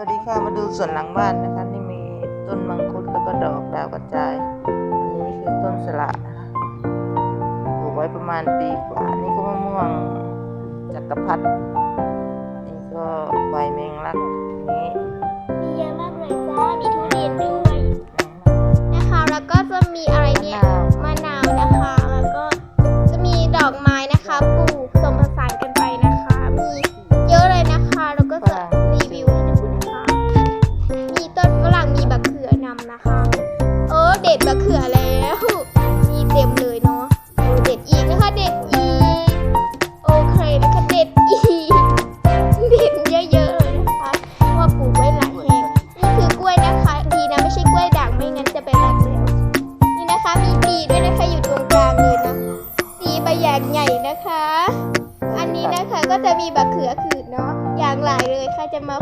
วัสดีค่ะมาดูส่วนหลังบ้านนะคะนี่มีต้นมังคุดแล้วก็ดอกดาวกระจาย อันนี้คือต้นสละนะคะปลูกไว้ประมาณปีกว่านี่ก็มะม่วงจักรพรรดินี่ก็ใบแมงลักนี้มีเยอะมากเลยจ้ามีทุเรียนด้วยนะคะ แล้วก็จะมีอะไรเนี่ยมะนาวนะคะ แล้วก็จะมีดอกไม้นะคะ นะคะ เออเด็ดบักเขือแล้วมีเต็มเลยเนาะเอเด็ดอีกนะคะเด็ดอีกโอเคนะคะเด็ดอีกเด็ดเยอะๆเลยนะคะเพราะว่าปลูกไว้หลายแห่งนี่คือกล้วยนะคะดีนะไม่ใช่กล้วยด่างไม่งั้นจะไปรักแล้วนี่นะคะมีปีด้วยนะคะอยู่ตรงกลางเลยนะปีใบใหญ่ใหญ่นะคะ อันนี้นะคะก็จะมีบักเขือขืดเนาะอย่างหลายเลยค่ะจะมา